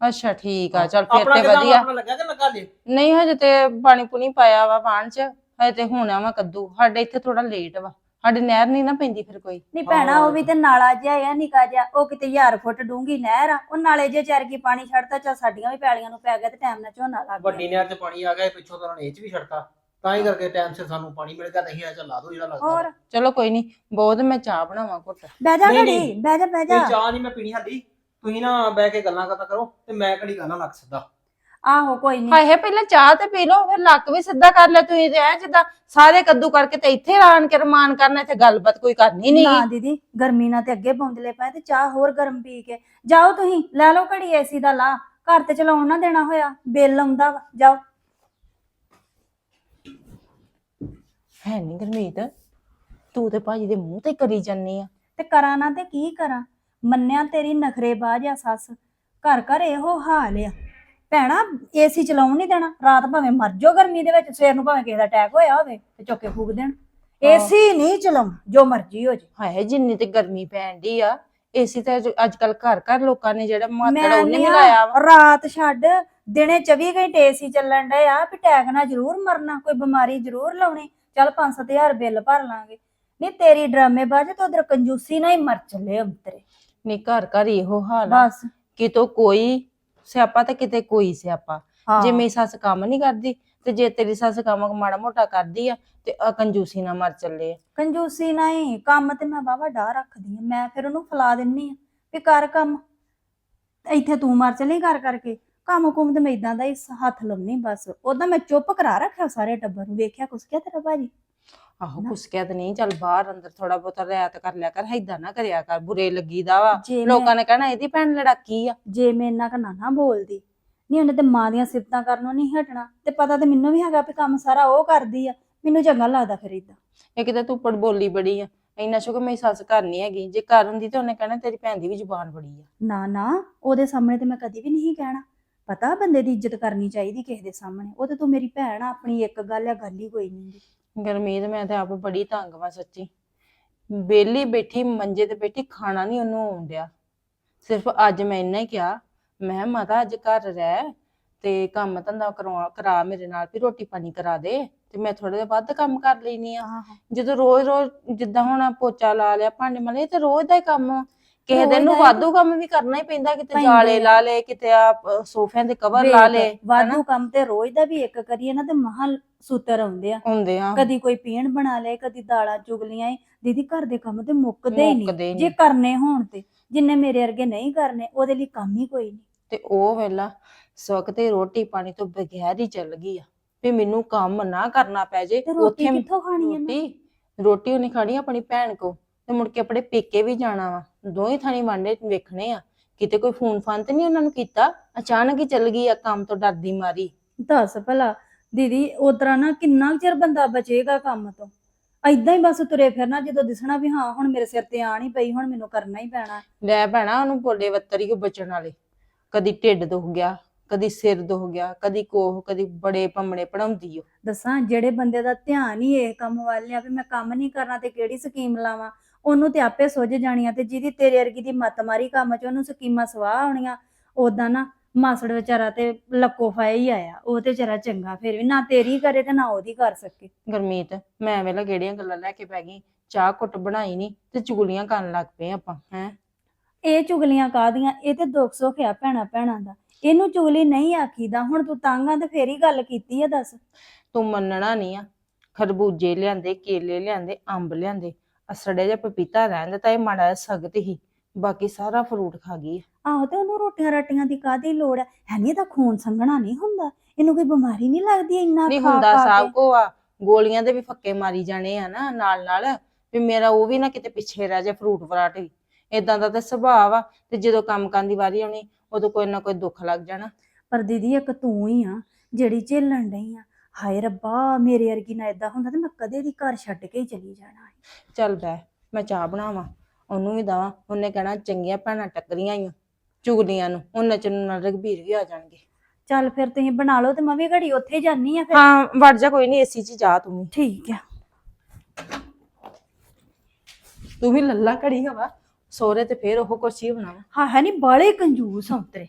ਅੱਛਾ ਠੀਕ ਆ ਚਲ ਫਿਰ ਆਪਣਾ ਤੇ ਕਿੱਦਾਂ ਵਧੀਆ। ਆਪਣਾ ਲੱਗਿਆ ਕਿ ਲੱਗਾ ਜੇ? ਨਹੀਂ ਹਜੇ ਤੇ ਪਾਣੀ ਪੁਣੀ ਪਾਇਆ ਵਾ ਵਾਣ ਚ ਹਜੇ ਤੇ ਹੋਣਾ ਵਾ ਕੱਦੂ। ਸਾਡੇ ਇੱਥੇ ਥੋੜਾ ਲੇਟ ਵਾ। ਸਾਡੇ ਨਹਿਰ ਨਹੀਂ ਨਾ ਪੈਂਦੀ ਫਿਰ ਕੋਈ। ਨਹੀਂ ਭੈਣਾ ਉਹ ਵੀ ਤੇ ਨਾਲਾ ਜਿਹਾ ਆ ਨਿਕਾ ਜਿਹਾ। ਉਹ ਕਿਤੇ 1000 ਫੁੱਟ ਡੂੰਗੀ ਨਹਿਰ ਆ। ਉਹ ਨਾਲੇ ਜੇ ਚਰ ਕੀ ਪਾਣੀ ਛੱਡਤਾ ਚਾ ਸਾਡੀਆਂ ਵੀ ਪੈਲੀਆਂ ਨੂੰ ਪੈ ਗਿਆ ਤੇ ਟਾਈਮ ਨਾਲ ਝੋਨਾ ਲੱਗ ਵੱਡੀ ਗਿਆ। ਨਹਿਰ 'ਚ ਪਾਣੀ ਆ ਗਿਆ ਇਹ ਪਿੱਛੋਂ ਤਾਂ ਉਹਨਾਂ ਨੇ ਇਹ 'ਚ ਵੀ ਛੱਡਤਾ। ਤਾਂ ਹੀ ਕਰਕੇ ਟਾਈਮ ਸਿਰ ਸਾਨੂੰ ਪਾਣੀ ਮਿਲ ਗਿਆ ਤੇ ਅਸੀਂ ਆ ਚੱਲ ਲਾ ਦੋ ਜਿਹੜਾ ਲੱਗਦਾ। ਹੋਰ? ਚਲੋ ਕੋਈ ਨਹੀਂ ਬਹੁਤ ਮੈਂ ਚਾਹ ਬਣਾਵਾਂ ਘੁੱਟ। ਬਹਿ ਜਾ ਨਹੀਂ, ਘੜੀ ਨਹੀਂ। ਬਹਿ ਜਾ ਬਹਿ ਤੁਸੀਂ ਜਾ। ਚਾਹ ਨਹੀਂ ਮੈਂ ਪੀਣੀ ਸਾਡੀ ਤੁਸੀਂ ਨਾ ਬਹਿ ਕੇ ਗੱਲਾਂ ਕਰਦਾ ਕਰੋ ਤੇ ਮੈਂ ਘੜੀ ਗੱਲਾਂ ਲੱਗ ਸਿੱਧਾ ਆਹੋ ਕੋਈ ਨਹੀਂ ਹਾਏ ਪਹਿਲਾਂ ਚਾਹ ਤੇ ਪੀ ਲਓ ਫਿਰ ਲੱਕ ਵੀ ਸਿੱਧਾ ਕਰ ਲੈ ਤੁਸੀਂ ਤੇ ਐ ਜਿੱਦਾਂ ਸਾਰੇ ਕੱਦੂ ਕਰਕੇ ਤੇ ਇੱਥੇ ਆਣ ਕੇ ਰਮਾਨ ਕਰਨਾ ਇੱਥੇ ਗੱਲਬਾਤ ਕੋਈ ਕਰਨੀ ਨਹੀਂ ਨਾ ਦੀਦੀ ਗਰਮੀ ਨਾਲ ਤੇ ਅੱਗੇ ਬੌਂਦਲੇ ਪਏ ਤੇ ਚਾਹ ਹੋਰ ਗਰਮ ਪੀ ਕੇ। ਜਾਓ ਤੁਸੀਂ ਲੈ ਲਓ ਘੜੀ ਏਸੀ ਦਾ ਲਾ ਘਰ ਤੇ ਚਲਾਉਣ ਨਾ ਦੇਣਾ ਹੋਇਆ ਬਿੱਲ ਆਉਂਦਾ ਵਾ ਜਾਓ। ਹੈ ਨਹੀਂ ਗਰਮੀਤ ਤੂੰ ਤੇ ਭਾਜੀ ਦੇ ਮੂੰਹ ਤੇ ਕਰੀ ਜੰਨੀ ਆ। ਤੇ ਕਰਾਂ ਨਾ ਤੇ ਕੀ ਕਰਾਂ? ਮੰਨਿਆ ਤੇਰੀ ਨਖਰੇਬਾਜ਼ ਆ ਸੱਸ ਘਰ ਘਰ ਇਹੋ ਹਾਲ ਆ। ਭੈਣਾ ਏਸੀ ਚਲਾਉਣ ਨਹੀਂ ਦੇਣਾ। ਰਾਤ ਭਾਵੇਂ ਮਰ ਜਾਓ ਗਰਮੀ ਦੇ ਵਿੱਚ ਸਵੇਰ ਨੂੰ ਭਾਵੇਂ ਕਿਸੇ ਦਾ ਅਟੈਕ ਹੋਇਆ ਹੋਵੇ ਤੇ ਚੁੱਕ ਕੇ ਫੂਕ ਦੇਣ। ਏਸੀ ਨਹੀਂ ਚਲਾਉਣਾ ਜੋ ਮਰਜ਼ੀ ਹੋ ਜੇ। ਹਾਏ ਜਿੰਨੀ ਤੇ ਗਰਮੀ ਪੈਣ ਡਈ ਆ ਏਸੀ ਤਾਂ ਅੱਜ ਕੱਲ ਘਰ ਘਰ ਲੋਕਾਂ ਨੇ ਜਿਹੜਾ ਮਾਤੜ ਉਹਨੇ ਨੀ ਵੀ ਆ, ਲਾਇਆ ਵਾ। ਰਾਤ ਛੱਡ ਦਿਨੇ 24 ਘੰਟੇ ਏਸੀ ਚੱਲਣ ਡਏ ਆ ਵੀ ਟੈਗ ਨਾਲ ਜ਼ਰੂਰ ਮਰਨਾ ਕੋਈ ਬਿਮਾਰੀ ਜ਼ਰੂਰ ਲਾਉਣੀ। ਚੱਲ 5-7000 ਬਿੱਲ ਭਰ ਲਾਂਗੇ। ਨਹੀਂ ਤੇਰੀ ਡਰਾਮੇਬਾਜ਼ ਤੇ ਉਧਰ ਕੰਜੂਸੀ ਨਾਲ ਹੀ ਮਰ ਚੱਲੇ ਅੰਤਰੇ ਨਹੀਂ ਘਰ ਘਰ ਇਹੋ ਹਾਲ ਆ। ਬਸ। ਕਿਤੋਂ ਕੋਈ ਸਿਆਪਾ ਤੇ ਕਿਤੇ ਕੋਈ ਸਿਆਪਾ। ਹਾਂ। ਜੇ ਮੇਰੀ ਸੱਸ ਕੰਮ ਨਹੀਂ ਕਰਦੀ ਤੇ ਜੇ ਤੇਰੀ ਸੱਸ ਕੰਮ ਮਾੜਾ ਮੋਟਾ ਕਰਦੀ ਆ ਤੇ ਆ ਕੰਜੂਸੀ ਨਾਲ ਮਰ ਚੱਲੇ ਆ। ਕੰਜੂਸੀ ਨਹੀਂ ਕੰਮ ਤੇ ਮੈਂ ਵਾਵਾ ਡਾ ਰੱਖਦੀ ਆ ਮੈਂ ਫਿਰ ਉਹਨੂੰ ਫਲਾ ਦਿੰਨੀ ਆ ਵੀ ਕਰ ਕੰਮ। ਇੱਥੇ ਤੂੰ ਮਰ ਚਲੀ ਕਰ ਕਰਕੇ ਕੰਮ ਕੁੰਮ ਤੇ ਮੈਂ ਇਦਾਂ ਦਾ ਹੀ ਸ- ਹੱਥ ਲਾਉਣੀ ਬਸ। ਉਦਾਂ ਮੈਂ ਚੁੱਪ ਕਰਾ ਰੱਖਿਆ ਸਾਰੇ ਟੱਬਰ ਨੂੰ ਵੇਖਿਆ ਕੁਛ ਕਿਹਾ ਤੇਰਾ ਭਾਜੀ? ਆਹੋ ਨਾ। ਕੁਸਕਿਆ ਤੇ ਨਹੀਂ ਚੱਲ ਬਾਹਰ ਅੰਦਰ ਥੋੜਾ ਬਹੁਤਾ ਰਿਆਤ ਕਰ ਲਿਆ ਕਰ ਏਦਾਂ ਨਾ ਕਰਿਆ ਕਰ ਬੁਰੇ ਲੱਗੀਦਾ ਵਾ। ਜੇ ਮੈਂ ਲੋਕਾਂ ਨੇ ਕਹਿਣਾ ਇਹਦੀ ਭੈਣ ਲੜਾਕੀ ਆ। ਜੇ ਮੈਂ ਇੰਨਾ ਕੁ ਨਾ ਨਾ ਬੋਲਦੀ ਨਹੀਂ ਉਹਨੇ ਤੇ ਮਾਂ ਦੀਆਂ ਸਿਫਤਾਂ ਕਰਨੋਂ ਨਹੀਂ ਹਟਣਾ ਤੇ ਪਤਾ ਤੇ ਮੈਨੂੰ ਵੀ ਹੈਗਾ ਵੀ ਕੰਮ ਸਾਰਾ ਉਹ ਕਰਦੀ ਆ ਮੈਨੂੰ ਚੰਗਾ ਲੱਗਦਾ ਫਿਰ ਇਦਾਂ ਇਹ ਕਿਤੇ ਤੂੰ ਪੜ ਬੋਲੀ ਬੜੀ ਆ ਇੰਨਾ ਸ਼ੁਕਰ ਮੇਰੀ ਸੱਸ ਘਰ ਨਹੀਂ ਹੈਗੀ ਜੇ ਘਰ ਹੁੰਦੀ ਤੇ ਉਹਨੇ ਕਹਿਣਾ ਤੇਰੀ ਭੈਣ ਦੀ ਵੀ ਜ਼ੁਬਾਨ ਬੜੀ ਆ। ਨਾ ਨਾ ਉਹਦੇ ਸਾਹਮਣੇ ਤੇ ਮੈਂ ਕਦੀ ਵੀ ਨਹੀਂ ਕਹਿਣਾ। ਪਤਾ ਬੰਦੇ ਦੀ ਇੱਜ਼ਤ ਕਰਨੀ ਚਾਹੀਦੀ ਕਿਸੇ ਦੇ ਸਾਹਮਣੇ ਉਹ ਤੇ ਤੂੰ ਮੇਰੀ ਭੈਣ ਆ ਆਪਣੀ ਇੱਕ ਗੱਲ ਆ ਗੱਲ ਹੀ ਕੋਈ ਨਹੀਂ ਗਰਮੀਤ ਮੈਂ ਤੇ ਆਪ ਬੜੀ ਤੰਗ ਵਾਂ ਸੱਚੀ। ਬੇਲੀ ਬੈਠੀ ਮੰਜੇ ਤੇ ਬੈਠੀ ਖਾਣਾ ਨਹੀਂ ਉਹਨੂੰ ਆਉਣ ਡਿਆ। ਸਿਰਫ ਅੱਜ ਮੈਂ ਇੰਨਾ ਹੀ ਕਿਹਾ ਮੈਂ ਕਿਹਾ, ਮਾਤਾ ਅੱਜ ਘਰ ਰਹਿ ਤੇ ਕੰਮ ਧੰਦਾ ਕਰਵਾ ਕਰਾ ਮੇਰੇ ਨਾਲ ਵੀ ਰੋਟੀ ਪਾਣੀ ਕਰਾ ਦੇ ਤੇ ਮੈਂ ਥੋੜੇ ਜਿਹਾ ਵੱਧ ਕੰਮ ਕਰ ਲੈਣੀ ਆ ਜਦੋਂ ਰੋਜ਼ ਰੋਜ਼ ਜਿੱਦਾਂ ਹੁਣ ਪੋਚਾ ਲਾ ਲਿਆ ਭਾਂਡੇ ਮਲੇ ਤੇ ਰੋਜ਼ ਦਾ ਹੀ ਕੰਮ ਆ। ਕਿਸੇ ਦਿਨ ਨੂੰ ਹੀ- ਵਾਧੂ ਕੰਮ ਵੀ ਕਰਨਾ ਹੀ ਪੈਂਦਾ ਕਿਤੇ ਜਾਲੇ ਆ। ਲਾ ਲੇ ਕਿਤੇ ਆ ਸੋਫਿਆਂ ਦੇ ਕਵਰ ਲਾ ਲੇ? ਵਾਧੂ ਕੰਮ ਤੇ ਰੋਜ਼ ਦਾ ਵੀ ਇੱਕ ਕਰੀਏ ਨਾ ਤੇ ਮਹਾ ਸੂਤਰ ਆਉਂਦੇ ਆ ਹੁੰਦੇ ਆ ਕਦੀ ਕੋਈ ਪੀਣ ਬਣਾ ਲਏ ਕਦੀ ਦਾਲਾਂ ਚੁਗਲੀਆਂ ਈ। ਦੀਦੀ ਘਰ ਦੇ ਕੰਮ ਤੇ ਮੁੱਕਦੇ ਹੀ ਮੁੱਕਦੇ ਨਹੀਂ। ਜੇ ਕਰਨੇ ਹੋਣ ਤੇ ਜਿੰਨੇ ਮੇਰੇ ਵਰਗੇ ਨਹੀਂ ਕਰਨੇ ਉਹਦੇ ਲਈ ਕੰਮ ਹੀ ਕੋਈ ਨਹੀਂ ਤੇ ਉਹ ਵੇਲਾ ਸੁੱਖ ਤੇ ਰੋਟੀ ਪਾਣੀ ਤੋਂ ਬਗੈਰ ਹੀ ਚੱਲ ਗਈ ਆ ਵੀ ਮੈਨੂੰ ਕੰਮ ਨਾ ਕਰਨਾ ਪੈ ਜੇ ਤੇ ਰੋਟੀ ਕਿੱਥੋਂ ਖਾਣੀ ਇਹਨੇ ਰੋਟੀ ਰੋਟੀ ਉਹਨੇ ਖਾਣੀ ਆਪਣੀ ਭੈਣ ਕੋ ਤੇ ਮੁੜ ਕੇ ਆਪਣੇ ਪੇਕੇ ਵੀ ਜਾਣਾ ਵਾ ਦੋਹੀ ਥਾਣੀ ਵਾਂਡੇ ਵੇਖਣੇ ਆ। ਕਿਤੇ ਕੋਈ ਫੋਨ ਫਾਨ ਤੇ ਨਹੀਂ ਉਹਨਾਂ ਨੂੰ ਕੀਤਾ? ਅਚਾਨਕ ਹੀ ਚੱਲ ਗਈ ਆ ਕੰਮ ਤੋਂ ਡਰਦੀ ਮਾਰੀ। ਦੱਸ ਭਲਾ ਦੀਦੀ ਉਤਰਾ ਨਾ ਕਿੰਨਾ ਚਿਰ ਬੰਦਾ ਬਚੇਗਾ ਕੰਮ ਤੋਂ? ਐਦਾਂ ਹੀ ਬਸ ਤੁਰੇ ਫਿਰਨਾ ਜਦੋਂ ਦਿਸਣਾ ਵੀ ਹਾਂ ਹੁਣ ਮੇਰੇ ਸਿਰ ਤੇ ਆਣ ਹੀ ਪਈ ਹੁਣ ਮੈਨੂੰ ਕਰਨਾ ਹੀ ਪੈਣਾ। ਲੈ ਭੈਣਾ ਉਹਨੂੰ ਬੋਲੇ ਵੱਤਰੀ ਕੋ ਬਚਣ ਵਾਲੇ। ਕਦੀ ਢਿੱਡ ਦੁਖ ਗਿਆ ਕਦੀ ਸਿਰ ਦੁਖ ਗਿਆ ਕਦੀ ਕੋਹ ਕਦੀ ਬੜੇ ਪੰਮਣੇ ਪੜਾਉਂਦੀ ਓ। ਦੱਸਾਂ ਜਿਹੜੇ ਬੰਦੇ ਦਾ ਧਿਆਨ ਹੀ ਇਹ ਕੰਮ ਵੱਲ ਆ ਵੀ ਮੈਂ ਕੰਮ ਨਹੀਂ ਕਰਨਾ ਤੇ ਕਿਹੜੀ ਸਕੀਮ ਲਾਵਾਂ? ਉਹਨੂੰ ਤੇ ਆਪੇ ਸੁੱਝ ਜਾਣੀਆਂ ਤੇ ਜਿਹਦੀ ਤੇਰੇ ਵਰਗੀ ਦੀ ਮੱਤ ਮਾਰੀ ਕੰਮ 'ਚ ਉਹਨੂੰ ਸਕੀਮਾਂ ਸਵਾਹ ਆਉਣੀਆਂ ਉਦਾਂ ਨਾ ਮਾਸੜ ਵਿਚਾਰਾ ਤੇ ਲੱਕੋ ਫਾਇ ਹੀ ਆਇਆ ਉਹ ਤੇ ਵਿਚਾਰਾ ਚੰਗਾ ਫਿਰ ਵੀ ਨਾ ਤੇਰੀ ਕਰੇ ਤੇ ਨਾ ਉਹਦੀ ਕਰ ਸਕੇ। ਗਰਮੀਤ ਮੈਂ ਵੇਲਾ ਕਿਹੜੀਆਂ ਗੱਲਾਂ ਲੈ ਕੇ ਪੈ ਗਈ ਚਾਹ ਘੁੱਟ ਬਣਾਈ ਨਹੀਂ ਤੇ ਚੁਗਲੀਆਂ ਕਰਨ ਲੱਗ ਪਏ ਆਪਾਂ ਹੈ? ਇਹ ਚੁਗਲੀਆਂ ਕਾਹਦੀਆਂ ਇਹ ਤੇ ਦੁੱਖ ਸੁੱਖ ਆ ਭੈਣਾ ਭੈਣਾਂ ਦਾ ਇਹਨੂੰ ਚੁਗਲੀ ਨਹੀਂ ਆਖੀਦਾ ਹੁਣ ਤੂੰ ਤੰਗ ਤੇ ਫੇਰ ਹੀ ਗੱਲ ਕੀਤੀ ਆ ਦੱਸ। ਤੂੰ ਮੰਨਣਾ ਨਹੀਂ ਆ ਖਰਬੂਜੇ ਲਿਆਂਦੇ ਕੇਲੇ ਲਿਆਂਦੇ ਅੰਬ ਲਿਆਂਦੇ ਅਸੜੇ ਜਿਹਾ ਪਪੀਤਾ ਰਹਿੰਦਾ ਤਾਂ ਇਹ ਮਾੜਾ ਜਿਹਾ ਸਖਤ ਹੀ ਬਾਕੀ ਸਾਰਾ ਫਰੂਟ ਖਾ ਗਈ। ਆਹੋ ਤੇ ਉਹਨੂੰ ਰੋਟੀਆਂ ਰਾਟੀਆਂ ਦੀ ਕਾਹਦੀ ਲੋੜ ਹੈ ਹੈ ਨਹੀਂ ਤਾਂ ਖੂਨ ਸੰਘਣਾ ਨਹੀਂ ਹੁੰਦਾ ਇਹਨੂੰ ਕੋਈ ਬਿਮਾਰੀ ਨਹੀਂ ਲੱਗਦੀ ਇੰਨਾ ਨਹੀਂ ਖਾ ਹੁੰਦਾ ਖਾ ਸਭ ਕੇ। ਕੋ ਆ ਗੋਲੀਆਂ ਦੇ ਵੀ ਫੱਕੇ ਮਾਰੀ ਜਾਣੇ ਆ ਨਾ ਨਾਲ ਨਾਲ ਵੀ ਮੇਰਾ ਉਹ ਵੀ ਨਾ ਕਿਤੇ ਪਿੱਛੇ ਰਹਿ ਜਾ ਫਰੂਟ ਫਰਾਟ ਵੀ ਇਦਾਂ ਦਾ ਤਾਂ ਸੁਭਾਅ ਆ ਤੇ ਜਦੋਂ ਕੰਮ ਕਰਨ ਦੀ ਵਾਰੀ ਆਉਣੀ ਉਦੋਂ ਕੋਈ ਨਾ ਕੋਈ ਦੁੱਖ ਲੱਗ ਜਾਣਾ ਪਰ ਦੀਦੀ ਇੱਕ ਤੂੰ ਹੀ ਆ ਜਿਹੜੀ ਝੇਲਣ ਡਈ ਆ ਹਾਏ ਰੱਬਾ ਮੇਰੇ ਵਰਗੀ ਨਾ ਇਦਾਂ ਹੁੰਦਾ ਤੇ ਮੈਂ ਕਦੇ ਦੀ ਘਰ ਛੱਡ ਕੇ ਹੀ ਚਲੀ ਜਾਣਾ। ਚੱਲ ਬੈ ਮੈਂ ਚਾਹ ਬਣਾਵਾਂ ਉਹਨੂੰ ਵੀ ਦਵਾਂ ਉਹਨੇ ਕਹਿਣਾ ਚੰਗੀਆਂ ਭੈਣਾਂ ਟੱਕਰੀਆਂ ਓ, ਚੁਗਲੀਆਂ ਨੂੰ ਉਹਨਾਂ ਚ ਨਾਲ ਰਘਬੀਰ ਵੀ ਆ ਜਾਣਗੇ। ਚੱਲ ਫਿਰ ਤੁਸੀਂ ਬਣਾ ਲਓ ਤੇ ਮੈਂ ਵੀ ਘੜੀ ਉੱਥੇ ਜਾਨੀ ਆ ਫਿਰ। ਹਾਂ ਵੜ ਜਾ ਕੋਈ ਨਹੀਂ ਏਸੀ 'ਚ ਜਾ ਤੂੰ ਵੀ। ਠੀਕ ਆ। ਤੂੰ ਵੀ ਲੱਲਾ ਘੜੀ ਹਵਾ ਸੋਰੇ ਤੇ ਫੇਰ ਉਹ ਕੁਛ ਹੀ ਬਣਾਵਾ। ਹਾਂ ਹੈ ਨਹੀਂ ਬਾਲੇ ਕੰਜੂਸ ਹੁੰਤਰੇ